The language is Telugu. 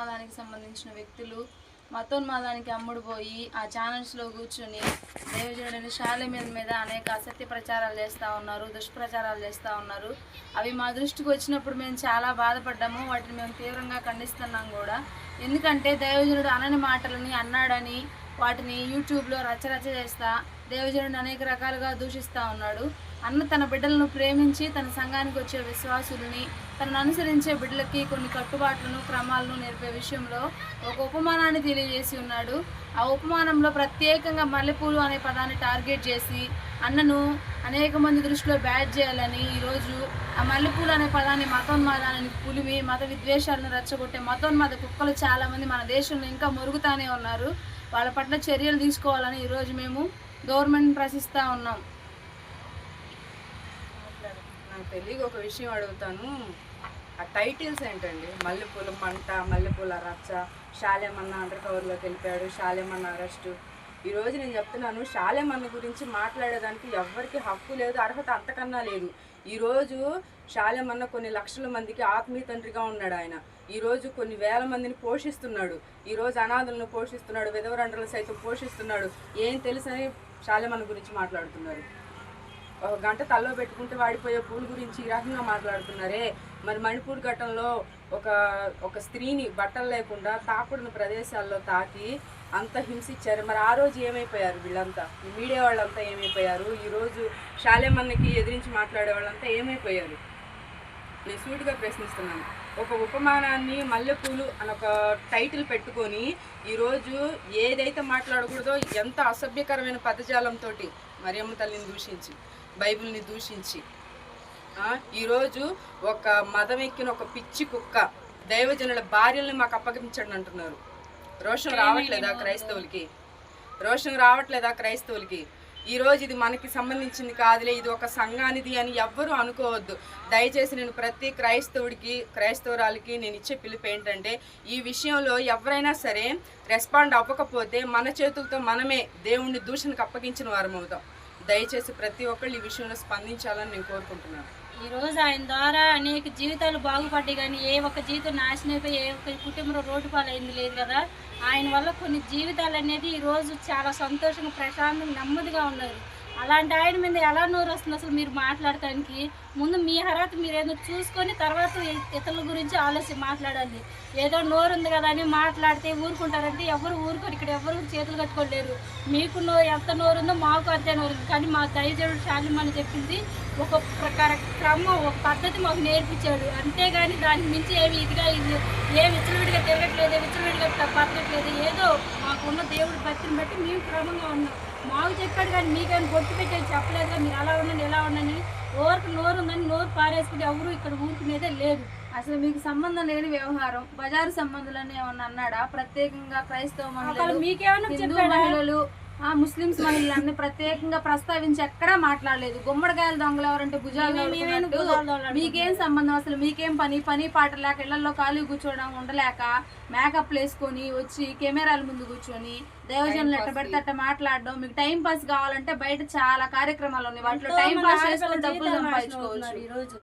మతోన్మాదానికి సంబంధించిన వ్యక్తులు మతోన్మాదానికి అమ్ముడు పోయి ఆ ఛానల్స్లో కూర్చుని దేవజనుడైన శాల మీద అనేక అసత్య ప్రచారాలు చేస్తూ ఉన్నారు దుష్ప్రచారాలు చేస్తూ ఉన్నారు. అవి మా దృష్టికి వచ్చినప్పుడు మేము చాలా బాధపడ్డాము. వాటిని మేము తీవ్రంగా ఖండిస్తున్నాం కూడా. ఎందుకంటే దైవజనుడు అనని మాటలని అన్నాడని వాటిని యూట్యూబ్లో రచరచ చేస్తా దేవజనుడిని అనేక రకాలుగా దూషిస్తూ ఉన్నాడు. అన్న తన బిడ్డలను ప్రేమించి తన సంఘానికి వచ్చే విశ్వాసుల్ని తనను అనుసరించే బిడ్డలకి కొన్ని కట్టుబాట్లను క్రమాలను నేర్పే విషయంలో ఒక ఉపమానాన్ని తెలియజేసి ఉన్నాడు. ఆ ఉపమానంలో ప్రత్యేకంగా మల్లెపూలు అనే పదాన్ని టార్గెట్ చేసి అన్నను అనేక మంది దృష్టిలో బ్యాడ్ చేయాలని ఈరోజు ఆ మల్లెపూలు అనే పదాన్ని మతోన్మాదానికి పులిమి మత విద్వేషాలను రెచ్చగొట్టే మతోన్మాద కుక్కలు చాలామంది మన దేశంలో ఇంకా మురుగుతానే ఉన్నారు. వాళ్ళ పట్ల చర్యలు తీసుకోవాలని ఈరోజు మేము గవర్నమెంట్ ప్రశ్నిస్తూ ఉన్నాం. నాకు తెలియక ఒక విషయం అడుగుతాను. ఆ టైటిల్స్ ఏంటండి? మల్లెపూల మంట మల్లెపూల రచ్చ శాలేమన్న అండర్ కవర్లోకి వెళ్ళిపోయాడు శాలేమన్న అరెస్టు ఈరోజు నేను చెప్తున్నాను శాలేమన్న గురించి మాట్లాడేదానికి ఎవరికి హక్కు లేదు అర్హత అంతకన్నా లేదు. ఈరోజు శాలేమన్న కొన్ని లక్షల మందికి ఆత్మీయ తండ్రిగా ఉన్నాడు ఆయన. ఈరోజు కొన్ని వేల మందిని పోషిస్తున్నాడు. ఈరోజు అనాథులను పోషిస్తున్నాడు విధవరండ్రులను సైతం పోషిస్తున్నాడు. ఏం తెలుసని శాలేమన్న గురించి మాట్లాడుతున్నారు. గంట తల్లో పెట్టుకుంటే వాడిపోయే పూల గురించి ఈ రకంగా మాట్లాడుతున్నారే. మరి మణిపూర్ ఘట్టంలో ఒక ఒక స్త్రీని బట్టలు లేకుండా తాకుడిన ప్రదేశాల్లో తాకి అంత హింసించారు మరి ఆ రోజు ఏమైపోయారు వీళ్ళంతా? మీడియా వాళ్ళంతా ఏమైపోయారు? ఈరోజు శాలేమన్నకి ఎదిరించి మాట్లాడే వాళ్ళంతా ఏమైపోయారు? నేను సూటిగా ప్రశ్నిస్తున్నాను. ఒక ఉపమానాన్ని మల్లెపూలు అని ఒక టైటిల్ పెట్టుకొని ఈరోజు ఏదైతే మాట్లాడకూడదో ఎంత అసభ్యకరమైన పదజాలంతో మరియమ్మ తల్లిని దూషించి. బైబిల్ని దూషించి. ఈరోజు ఒక మదం ఎక్కిన ఒక పిచ్చి కుక్క దైవజనుల భార్యల్ని మాకు అప్పగించండి అంటున్నారు. రోషం రావట్లేదా క్రైస్తవులకి? రోషం రావట్లేదా క్రైస్తవులకి? ఈ రోజు ఇది మనకి సంబంధించింది కాదులే ఇది ఒక సంఘానిది అని ఎవ్వరూ అనుకోవద్దు. దయచేసి నేను ప్రతి క్రైస్తవుడికి క్రైస్తవురాలకి నేను ఇచ్చే పిలుపు ఏంటంటే ఈ విషయంలో ఎవరైనా సరే రెస్పాండ్ అవ్వకపోతే మన చేతులతో మనమే దేవుణ్ణి దూషణకు అప్పగించిన వారం అవుతాం దయచేసి ప్రతి ఒక్కళ్ళు ఈ విషయంలో స్పందించాలని నేను కోరుకుంటున్నాను. ఈ రోజు ఆయన ద్వారా అనేక జీవితాలు బాగుపడ్డాయి కానీ ఏ ఒక్క జీవితం నాశనం అయిపోయి ఏ ఒక్క కుటుంబంలో రోడ్డు పాలైంది లేదు కదా. ఆయన వల్ల కొన్ని జీవితాలు అనేది ఈ రోజు చాలా సంతోషంగా ప్రశాంతంగా నెమ్మదిగా ఉన్నారు. అలాంటి ఆయన మీద ఎలా నోరు వస్తుంది అసలు మీరు మాట్లాడటానికి? ముందు మీ అర్హత మీరు ఏదో చూసుకొని తర్వాత ఇతరుల గురించి ఆలోచి మాట్లాడాలి ఏదో నోరు ఉంది కదా అని మాట్లాడితే ఊరుకుంటారంటే ఎవరు ఊరుకోరు. ఇక్కడ ఎవరు చేతులు కట్టుకోలేరు. మీకు నో ఎంత నోరు ఉందో మాకు అంతే నోరు. ఉంది కానీ మా దయచేవుడు శాలిమని చెప్పింది ఒక ప్రకార క్రమం ఒక పద్ధతి మాకు నేర్పించాడు. అంతేగాని దానికి మించి ఏమి ఇదిగా ఇది ఏ విచ్చలవిడిగా తిరగట్లేదు విచ్చలవిడిగా పట్టట్లేదు. ఏదో మాకున్న దేవుడి భక్తిని బట్టి మేము క్రమంగా ఉన్నాం. మాకు చెప్పాడు కానీ మీకేమైనా బొట్టు పెట్టేది చెప్పలేదు మీరు అలా ఉండండి ఎలా ఉండండి ఓరకు నోరు ఉందని నోరు పారేసుకుంటే ఎవరు ఇక్కడ ఊరుకునేదే లేదు. అసలు మీకు సంబంధం లేని వ్యవహారం బజారు సంబంధాలని ఏమన్నా అన్నాడా? ప్రత్యేకంగా క్రైస్తవ మహిళలు మీకేమన్నా ఆ ముస్లిమ్స్ మహిళలన్నీ ప్రత్యేకంగా ప్రస్తావించి ఎక్కడా మాట్లాడలేదు. గుమ్మడికాయల దొంగలు ఎవరంటే భుజాలు. మీకేం సంబంధం? అసలు మీకేం పని? పని పాట లేక ఇళ్ళలో ఖాళీ కూర్చోవడం ఉండలేక మేకప్ వేసుకొని వచ్చి కెమెరాల ముందు కూర్చొని దేవజనులు ఎట్ట పెడితే అట్ట మాట్లాడడం. మీకు టైం పాస్ కావాలంటే బయట చాలా కార్యక్రమాలు ఉన్నాయి. వాటిలో టైం పాస్ చేసుకొని డబ్బులు సంపాదించుకోవచ్చు.